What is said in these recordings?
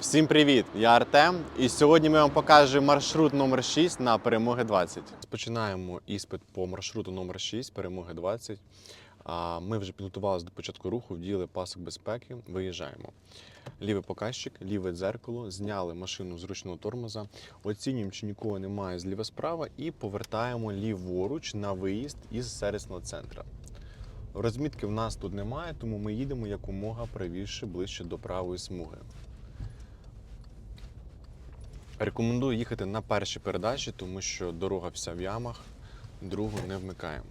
Всім привіт! Я Артем, і сьогодні ми вам покажемо маршрут номер 6 на перемоги 20. Починаємо іспит по маршруту номер 6 перемоги 20. Ми вже підготувалися до початку руху, вділи пасок безпеки, виїжджаємо. Лівий показчик, ліве дзеркало, зняли машину з ручного тормоза, оцінюємо, чи нікого немає зліва справа, і повертаємо ліворуч на виїзд із сервісного центру. Розмітки в нас тут немає, тому ми їдемо якомога правіше, ближче до правої смуги. Рекомендую їхати на першій передачі, тому що дорога вся в ямах, другу не вмикаємо.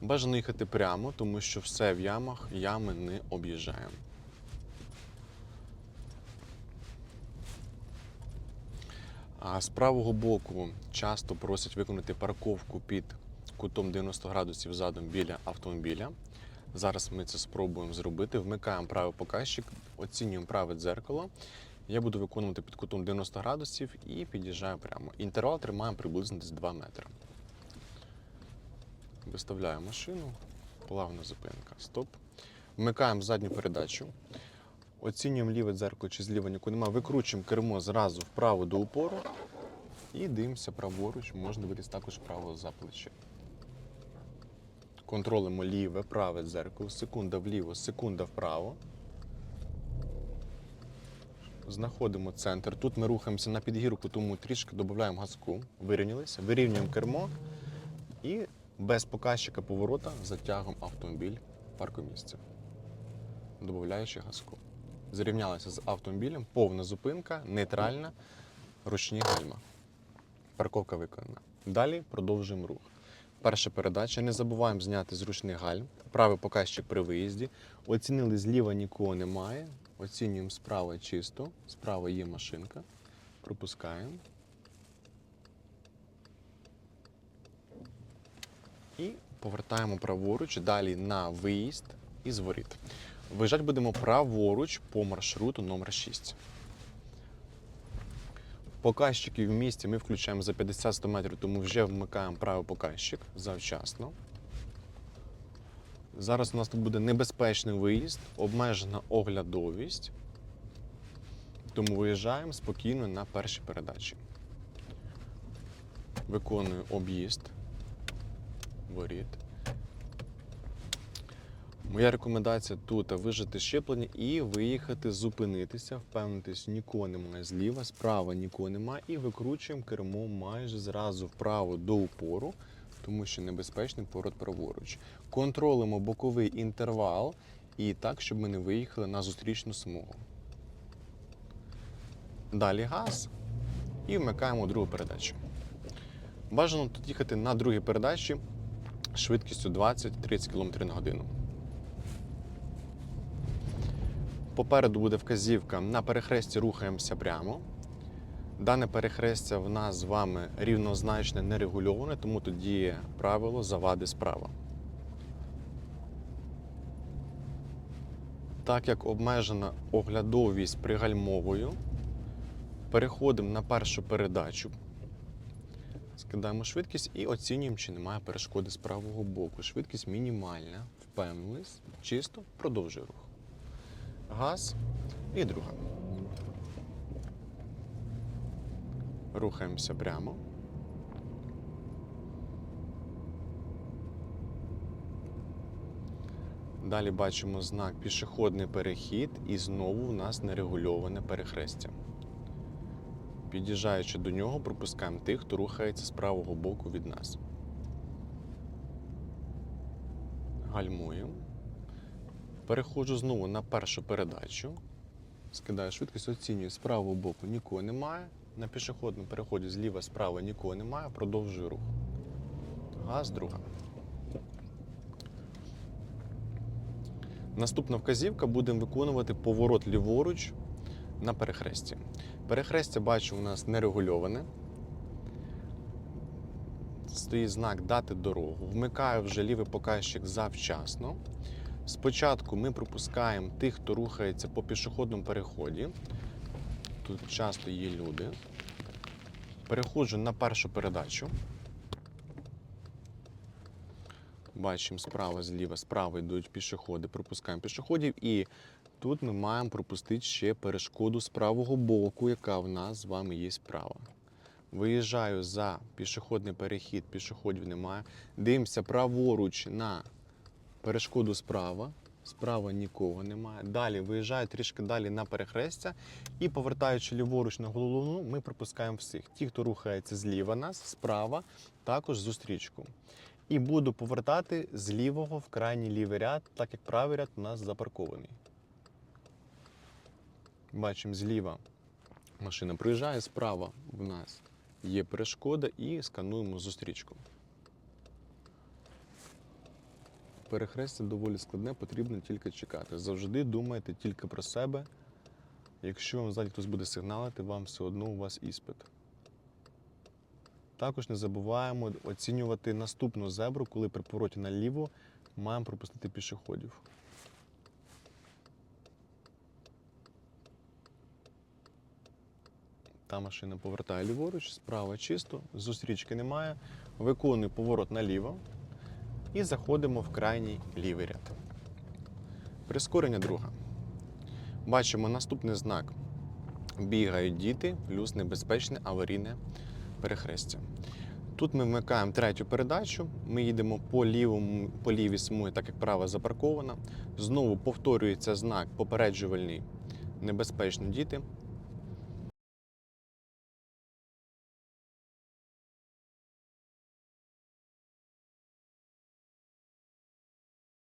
Бажано їхати прямо, тому що все в ямах, ями не об'їжджаємо. А з правого боку часто просять виконати парковку під кутом 90 градусів задом біля автомобіля. Зараз ми це спробуємо зробити. Вмикаємо правий показчик, оцінюємо праве дзеркало. Я буду виконувати під кутом 90 градусів і під'їжджаю прямо. Інтервал тримаємо приблизно десь 2 метри. Виставляю машину, плавна зупинка. Стоп. Вмикаємо задню передачу. Оцінюємо ліве дзеркало, чи зліва нікого немає. Викручуємо кермо зразу вправо до упору і дивимося праворуч. Можна дивитися також вправо за плече. Контролимо ліве, праве дзеркало, секунда вліво, секунда вправо. Знаходимо центр. Тут ми рухаємося на підгірку, тому трішки додаємо газку. Вирівнялися, вирівнюємо кермо і без показчика поворота затягуємо автомобіль в паркомісце, додаючи газку. Зрівнялися з автомобілем, повна зупинка, нейтральна, ручні гальма. Парковка виконана. Далі продовжуємо рух. Перша передача. Не забуваємо зняти з ручних гальм. Правий показчик при виїзді. Оцінили зліва нікого немає. Оцінюємо справа чисто. Справа є машинка. Пропускаємо. І повертаємо праворуч, далі на виїзд і зворіт. Виїжджати будемо праворуч по маршруту номер 6. Показчики в місті ми включаємо за 50-100 метрів, тому вже вмикаємо правий показчик завчасно. Зараз у нас тут буде небезпечний виїзд, обмежена оглядовість. Тому виїжджаємо спокійно на першій передачі. Виконую об'їзд. Воріт. Моя рекомендація тут вижити щеплення і виїхати, зупинитися, впевнитись, нікого немає зліва, справа нікого немає, і викручуємо кермо майже зразу вправо до упору, тому що небезпечний поворот праворуч. Контролимо боковий інтервал і так, щоб ми не виїхали на зустрічну смугу. Далі газ і вмикаємо другу передачу. Бажано тут їхати на другій передачі швидкістю 20-30 км на годину. Попереду буде вказівка на перехресті рухаємося прямо. Дане перехрестя в нас з вами рівнозначне нерегульоване, тому тут діє правило завади справа. Так як обмежена оглядовість пригальмовою, переходимо на першу передачу. Скидаємо швидкість і оцінюємо, чи немає перешкоди з правого боку. Швидкість мінімальна. Впевнились, чисто продовжує рух. Газ і друга. Рухаємося прямо. Далі бачимо знак пішохідний перехід і знову у нас нерегульоване перехрестя. Під'їжджаючи до нього, пропускаємо тих, хто рухається з правого боку від нас. Гальмуємо. Переходжу знову на першу передачу. Скидаю швидкість, оцінюю з правого боку нікого немає. На пішохідному переході зліва справа нікого немає, продовжую рух. Газ, друга. Наступна вказівка будемо виконувати поворот ліворуч на перехресті. Перехрестя бачу у нас нерегульоване. Стоїть знак дати дорогу. Вмикаю вже лівий показчик завчасно. Спочатку ми пропускаємо тих, хто рухається по пішохідному переході. Тут часто є люди. Переходжу на першу передачу. Бачимо справа, зліва, справа йдуть пішоходи, пропускаємо пішоходів. І тут ми маємо пропустити ще перешкоду з правого боку, яка в нас з вами є справа. Виїжджаю за пішохідний перехід, пішоходів немає. Дивимося праворуч на перешкоду справа. Справа нікого немає. Далі виїжджаю трішки далі на перехрестя і повертаючи ліворуч на головну, ми пропускаємо всіх. Ті, хто рухається зліва нас, справа, також зустрічку. І буду повертати з лівого в крайній лівий ряд, так як правий ряд у нас запаркований. Бачимо зліва машина проїжджає, справа в нас є перешкода і скануємо зустрічку. Перехрестя доволі складне, потрібно тільки чекати. Завжди думайте тільки про себе. Якщо вам ззаді хтось буде сигналити, вам все одно у вас іспит. Також не забуваємо оцінювати наступну зебру, коли при повороті наліво маємо пропустити пішоходів. Та машина повертає ліворуч, справа чисто, зустрічки немає. Виконую поворот наліво і заходимо в крайній лівий ряд. Прискорення друга. Бачимо наступний знак. Бігають діти, плюс небезпечне аварійне перехрестя. Тут ми вмикаємо третю передачу. Ми їдемо по лівому, по лівій смугі, так як права запаркована. Знову повторюється знак попереджувальний небезпечні діти.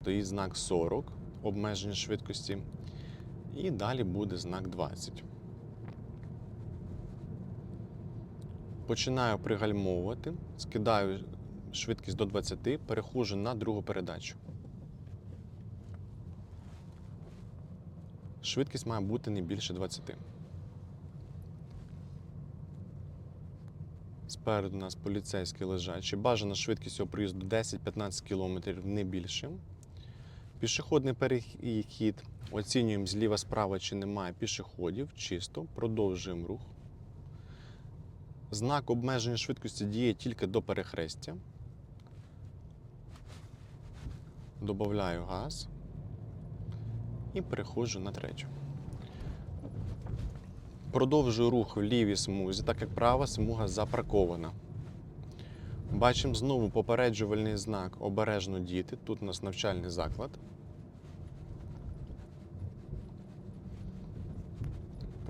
Стоїть знак 40, обмеження швидкості. І далі буде знак 20. Починаю пригальмовувати, скидаю швидкість до 20, переходжу на другу передачу. Швидкість має бути не більше 20. Спереду у нас поліцейський лежачий. Бажана швидкість його проїзду 10-15 км не більше. Пішохідний перехід. Оцінюємо зліва справа, чи немає пішоходів. Чисто. Продовжуємо рух. Знак обмеження швидкості діє тільки до перехрестя. Добавляю газ і переходжу на третю. Продовжую рух в лівій смузі, так як права смуга запаркована. Бачимо знову попереджувальний знак обережно діти. Тут у нас навчальний заклад.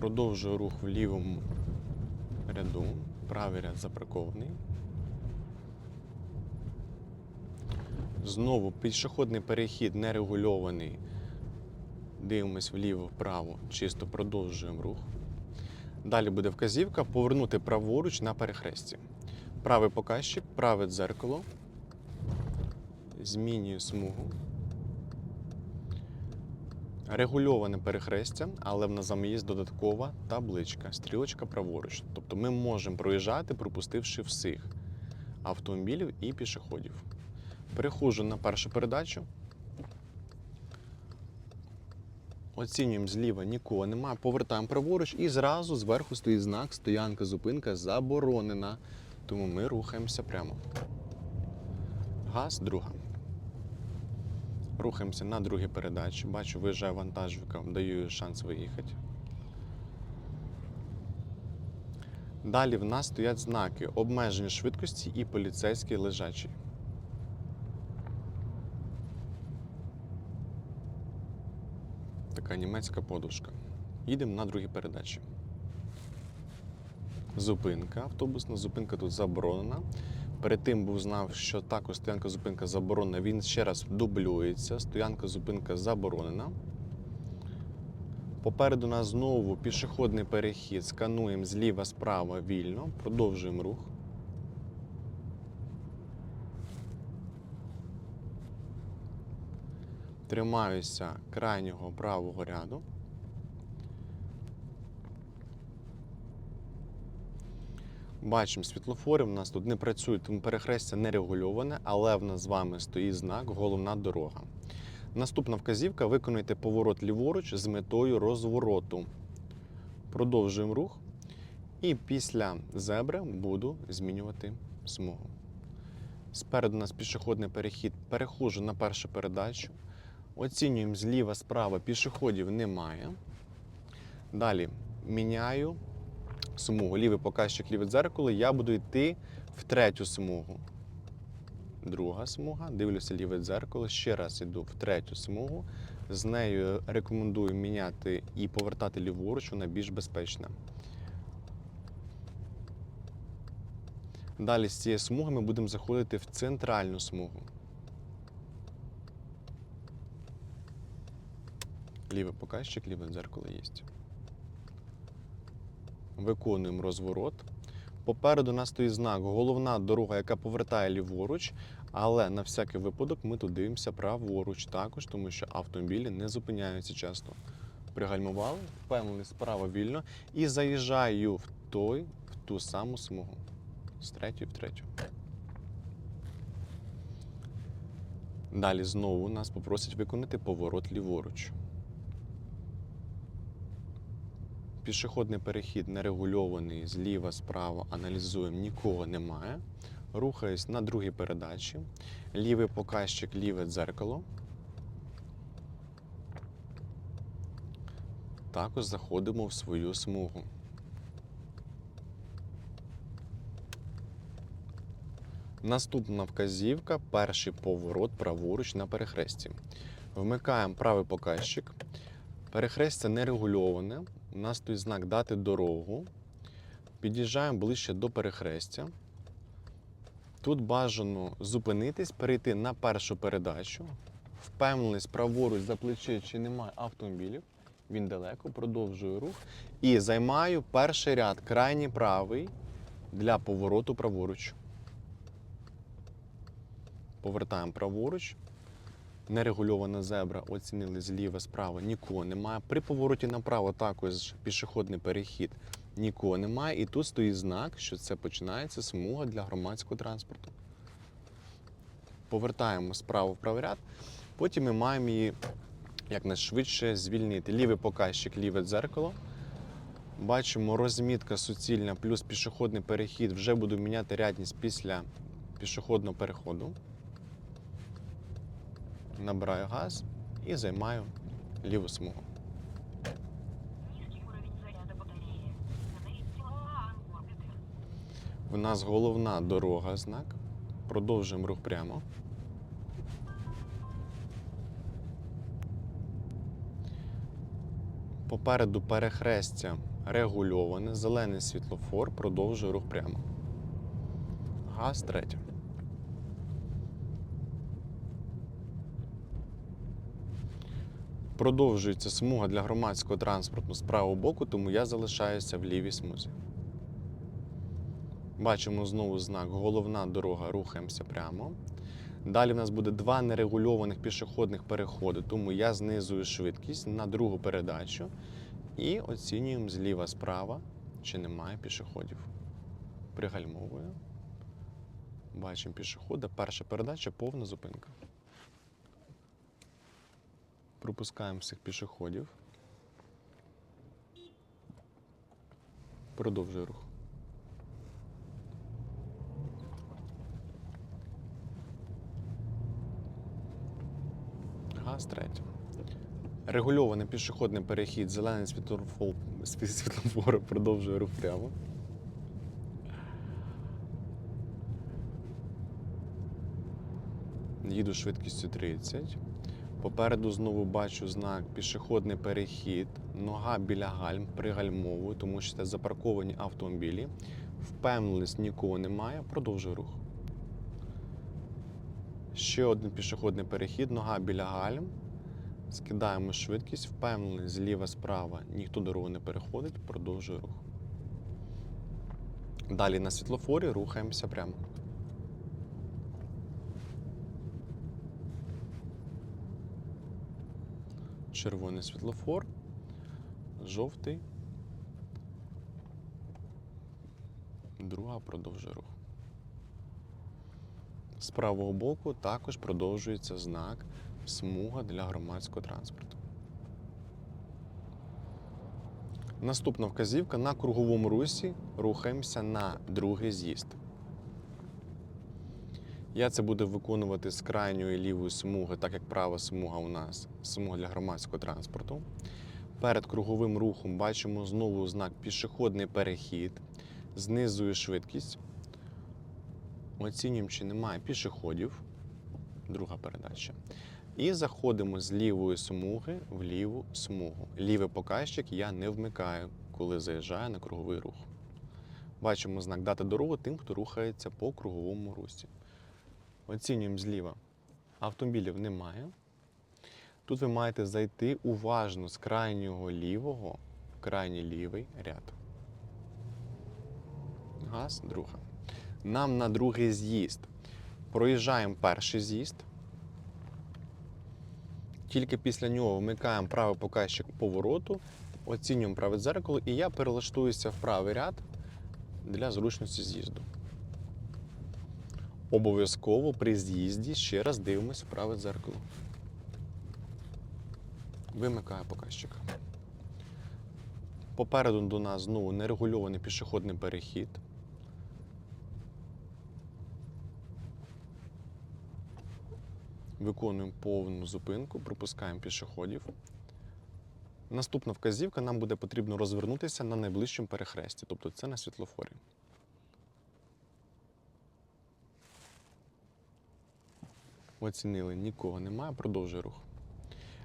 Продовжую рух в лівому ряду. Правий ряд запаркований. Знову пішохідний перехід нерегульований. Дивимось вліво-вправо, чисто продовжуємо рух. Далі буде вказівка повернути праворуч на перехресті. Правий показчик, праве дзеркало. Змінюю смугу. Регульоване перехрестя, але в там є додаткова табличка, стрілочка праворуч. Тобто ми можемо проїжджати, пропустивши всіх автомобілів і пішоходів. Переходжу на першу передачу. Оцінюємо зліва нікого немає, повертаємо праворуч і зразу зверху стоїть знак стоянка, зупинка заборонена. Тому ми рухаємося прямо. Газ, друга. Рухаємося на другій передачі. Бачу, виїжджає вантажівка, даю шанс виїхати. Далі в нас стоять знаки обмеження швидкості і поліцейський лежачий. Така німецька подушка. Їдемо на другій передачі. Зупинка, автобусна зупинка тут заборонена. Перед тим був знав, що також стоянка зупинка заборонена. Він ще раз дублюється. Стоянка зупинка заборонена. Попереду нас знову пішохідний перехід. Скануємо зліва справа вільно. Продовжуємо рух. Тримаюся крайнього правого ряду. Бачимо світлофори, в нас тут не працюють, тому перехрестя не регульоване, але в нас з вами стоїть знак головна дорога. Наступна вказівка виконуйте поворот ліворуч з метою розвороту. Продовжуємо рух. І після зебри буду змінювати смугу. Спереду у нас пішохідний перехід. Перехожу на першу передачу. Оцінюємо зліва, справа, пішоходів немає. Далі міняю смугу. Лівий показчик, ліве дзеркало. Я буду йти в третю смугу. Друга смуга, дивлюся ліве дзеркало, ще раз йду в третю смугу. З нею рекомендую міняти і повертати ліворуч, вона більш безпечна. Далі з цієї смуги ми будемо заходити в центральну смугу. Лівий показчик, ліве дзеркало є. Виконуємо розворот. Попереду нас стоїть знак головна дорога, яка повертає ліворуч, але на всякий випадок ми тут дивимося праворуч також, тому що автомобілі не зупиняються часто. Пригальмували, впевнені справа вільно і заїжджаю в той, в ту саму смугу. З третьої в третю. Далі знову нас попросять виконати поворот ліворуч. Пішохідний перехід нерегульований зліва, справа, аналізуємо, нікого немає. Рухаюсь на другій передачі. Лівий показчик, ліве дзеркало. Також заходимо в свою смугу. Наступна вказівка перший поворот праворуч на перехресті. Вмикаємо правий показчик. Перехрестя нерегульоване. У нас тут знак дати дорогу. Під'їжджаємо ближче до перехрестя. Тут бажано зупинитись, перейти на першу передачу. Впевнились праворуч за плече, чи немає автомобілів. Він далеко, продовжую рух. І займаю перший ряд, крайній правий для повороту праворуч. Повертаємо праворуч. Нерегульована зебра, оцінили зліва, справа, нікого немає. При повороті направо також пішохідний перехід, нікого немає. І тут стоїть знак, що це починається смуга для громадського транспорту. Повертаємо справа в правий ряд. Потім ми маємо її якнайшвидше звільнити. Лівий показчик, ліве дзеркало. Бачимо розмітка суцільна плюс пішохідний перехід. Вже буду міняти рядність після пішохідного переходу. Набираю газ і займаю ліву смугу. В нас головна дорога знак. Продовжуємо рух прямо. Попереду перехрестя регульоване, зелений світлофор, продовжує рух прямо. Газ третя. Продовжується смуга для громадського транспорту з правого боку, тому я залишаюся в лівій смузі. Бачимо знову знак головна дорога, рухаємося прямо. Далі в нас буде два нерегульованих пішохідних переходи, тому я знизую швидкість на другу передачу і оцінюємо зліва справа, чи немає пішоходів. Пригальмовую. Бачимо пішохода. Перша передача повна зупинка. Пропускаємо всіх пішоходів. Продовжую рух. Газ третя. Регульований пішохідний перехід, зелений світлофор, світлофор продовжує рух прямо. Їду швидкістю 30. Попереду знову бачу знак пішохідний перехід, нога біля гальм, пригальмовую, тому що це запарковані автомобілі. Впевнились, нікого немає, продовжую рух. Ще один пішохідний перехід, нога біля гальм. Скидаємо швидкість, впевнений, зліва, справа, ніхто дорогу не переходить, продовжую рух. Далі на світлофорі рухаємося прямо. Червоний світлофор, жовтий. Друга продовжує рух. З правого боку також продовжується знак смуга для громадського транспорту. Наступна вказівка на круговому русі рухаємося на другий з'їзд. Я це буду виконувати з крайньої лівої смуги, так як права смуга у нас смуга для громадського транспорту. Перед круговим рухом бачимо знову знак пішохідний перехід. Знизую швидкість. Оцінюємо, чи немає пішоходів. Друга передача. І заходимо з лівої смуги в ліву смугу. Лівий показчик я не вмикаю, коли заїжджаю на круговий рух. Бачимо знак дати дорогу тим, хто рухається по круговому русі. Оцінюємо зліва. Автомобілів немає. Тут ви маєте зайти уважно з крайнього лівого в крайній лівий ряд. Газ, друга. Нам на другий з'їзд. Проїжджаємо перший з'їзд. Тільки після нього вмикаємо правий показчик повороту, оцінюємо праве дзеркало, і я перелаштуюся в правий ряд для зручності з'їзду. Обов'язково при з'їзді ще раз дивимося праве дзеркало. Вимикаю показчик. Попереду до нас знову нерегульований пішохідний перехід. Виконуємо повну зупинку, пропускаємо пішоходів. Наступна вказівка нам буде потрібно розвернутися на найближчому перехресті, тобто це на світлофорі. Оцінили, нікого немає, продовжує рух.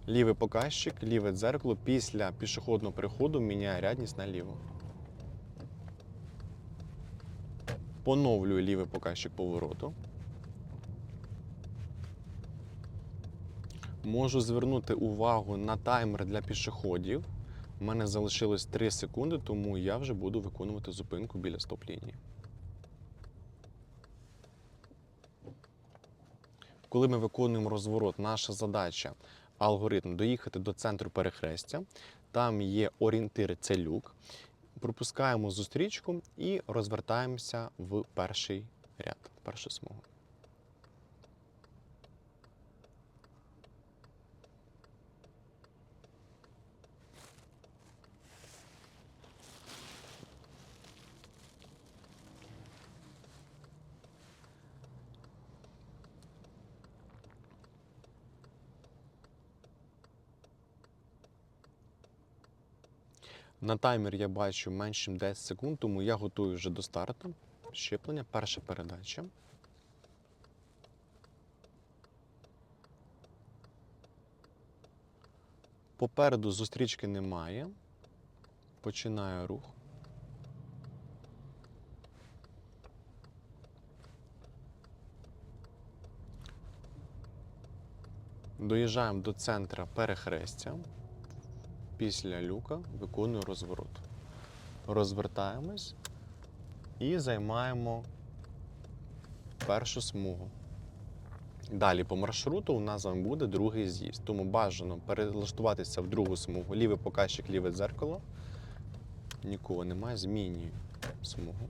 Лівий показчик, ліве дзеркало після пішохідного переходу міняє рядність наліво. Поновлюю лівий показчик повороту. Можу звернути увагу на таймер для пішоходів. У мене залишилось 3 секунди, тому я вже буду виконувати зупинку біля стоп-лінії. Коли ми виконуємо розворот, наша задача алгоритм доїхати до центру перехрестя. Там є орієнтир, це люк. Пропускаємо зустрічку і розвертаємося в перший ряд, першу смугу. На таймер я бачу менше ніж 10 секунд, тому я готую вже до старту. Щеплення, перша передача. Попереду зустрічки немає. Починаю рух. Доїжджаємо до центра перехрестя. Після люка виконую розворот. Розвертаємось і займаємо першу смугу. Далі по маршруту у нас з вами буде другий з'їзд. Тому бажано перелаштуватися в другу смугу. Лівий показчик, ліве дзеркало. Нікого немає. Змінюю смугу.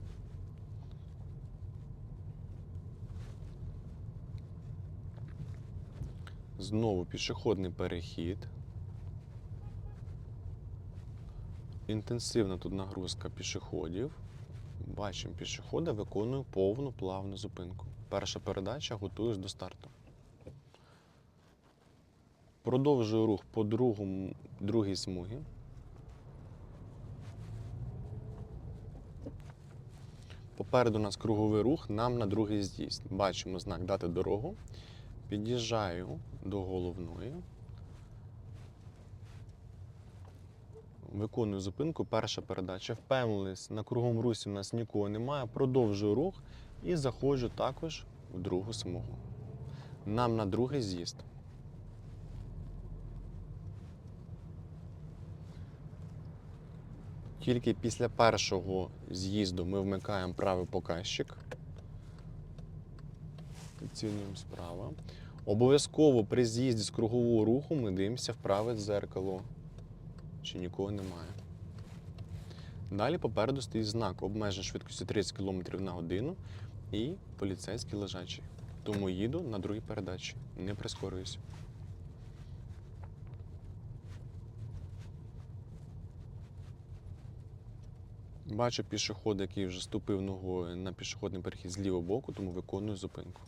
Знову пішохідний перехід. Інтенсивна тут нагрузка пішоходів. Бачимо пішохода, виконую повну плавну зупинку. Перша передача, готуюсь до старту. Продовжую рух по другому, другій смугі. Попереду у нас круговий рух, нам на другий з'їзд. Бачимо знак дати дорогу. Під'їжджаю до головної. Виконую зупинку, перша передача. Впевнились, на кругом русі в нас нікого немає. Продовжую рух і заходжу також в другу смугу. Нам на другий з'їзд. Тільки після першого з'їзду ми вмикаємо правий показчик. Оцінюємо справа. Обов'язково при з'їзді з кругового руху ми дивимося в праве дзеркало чи нікого немає. Далі попереду стоїть знак обмеження швидкості 30 км на годину і поліцейський лежачий. Тому їду на другій передачі, не прискорююсь. Бачу пішохода, який вже ступив ногою на пішохідний перехід з лівого боку, тому виконую зупинку.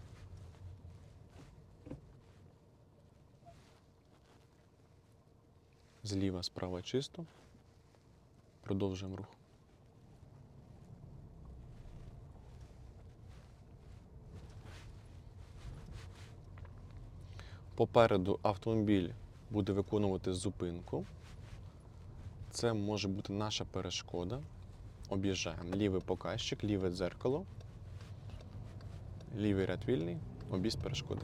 Зліва, справа чисто. Продовжуємо рух. Попереду автомобіль буде виконувати зупинку. Це може бути наша перешкода. Об'їжджаємо лівий показчик, ліве дзеркало, лівий ряд вільний, об'їзд перешкоди.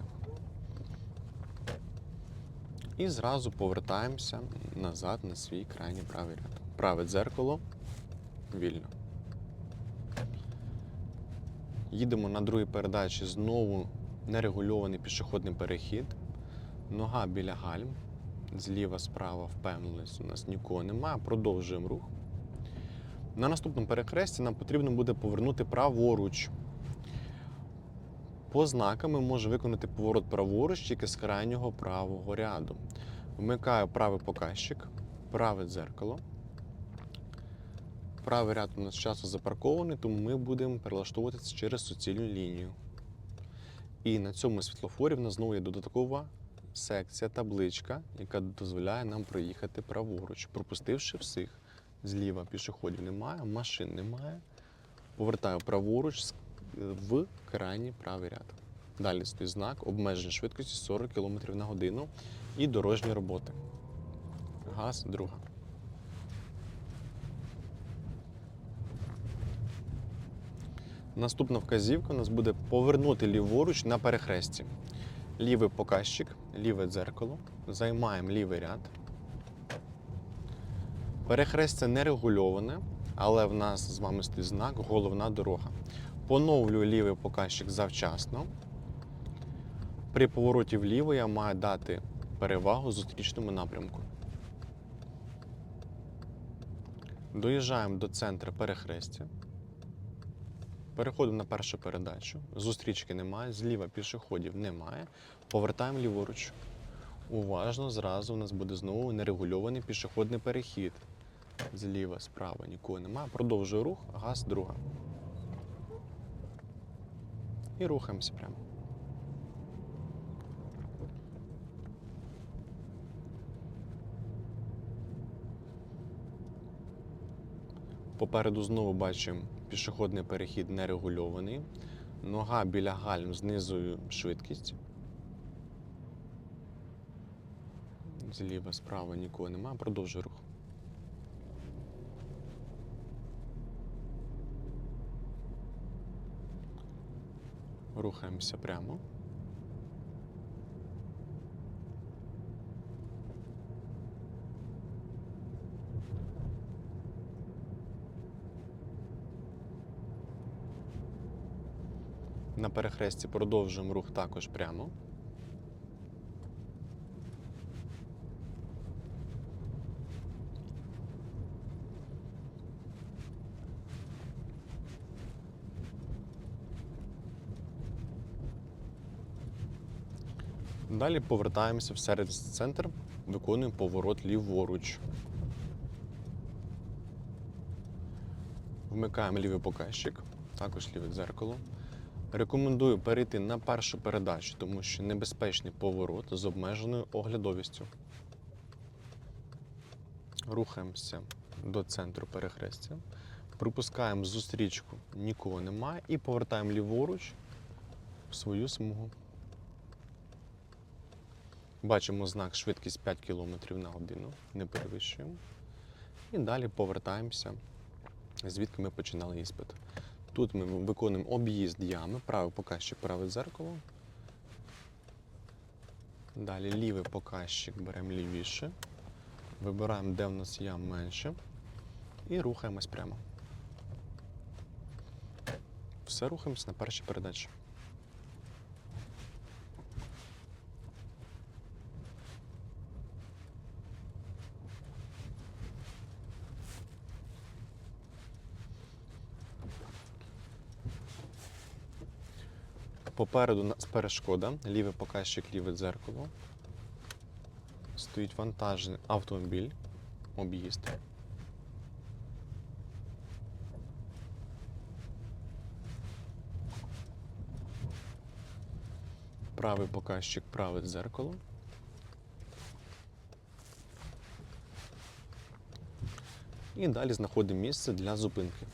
І зразу повертаємося назад на свій крайній правий ряд. Праве дзеркало вільно. Їдемо на другій передачі знову нерегульований пішохідний перехід. Нога біля гальм. Зліва, справа впевнились, у нас нікого немає. Продовжуємо рух. На наступному перехресті нам потрібно буде повернути праворуч. По знакам ми можемо виконати поворот праворуч тільки з крайнього правого ряду. Вмикаю правий показчик, праве дзеркало. Правий ряд у нас часто запаркований, тому ми будемо перелаштовуватися через суцільну лінію. І на цьому світлофорі в нас знову є додаткова секція, табличка, яка дозволяє нам проїхати праворуч, пропустивши всіх. Зліва пішоходів немає, машин немає. Повертаю праворуч в крайній правий ряд. Далі стоїть знак обмеження швидкості 40 км на годину і дорожні роботи. Газ, друга. Наступна вказівка у нас буде повернути ліворуч на перехресті. Лівий показчик, ліве дзеркало. Займаємо лівий ряд. Перехрестя не регульоване, але в нас з вами стоїть знак головна дорога. Поновлюю лівий показчик завчасно. При повороті вліво я маю дати перевагу зустрічному напрямку. Доїжджаємо до центру перехрестя. Переходимо на першу передачу. Зустрічки немає, зліва пішоходів немає. Повертаємо ліворуч. Уважно, зразу у нас буде знову нерегульований пішохідний перехід. Зліва, справа нікого немає. Продовжую рух, газ друга. І рухаємося прямо. Попереду знову бачимо пішохідний перехід нерегульований. Нога біля гальм знизую швидкість. Зліва, справа нікого немає. Продовжую рух. Рухаємося прямо. На перехресті продовжуємо рух також прямо. Далі повертаємося в сервіс центр, виконуємо поворот ліворуч. Вмикаємо лівий показчик, також ліве дзеркало. Рекомендую перейти на першу передачу, тому що небезпечний поворот з обмеженою оглядовістю. Рухаємося до центру перехрестя. Пропускаємо зустрічку, нікого немає, і повертаємо ліворуч в свою смугу. Бачимо знак швидкість 5 км на годину, не перевищуємо. І далі повертаємося, звідки ми починали іспит. Тут ми виконуємо об'їзд ями, правий показчик, праве дзеркало. Далі лівий показчик беремо лівіше. Вибираємо, де в нас ям менше. І рухаємось прямо. Все рухаємось на першій передачі. Попереду нас перешкода, лівий показчик, ліве дзеркало. Стоїть вантажний автомобіль, об'їзд. Правий показчик, праве дзеркало. І далі знаходимо місце для зупинки.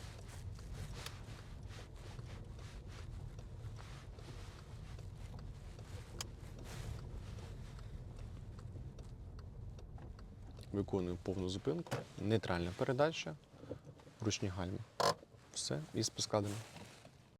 Виконую повну зупинку, нейтральна передача, ручні гальми. Все, і спускаємо.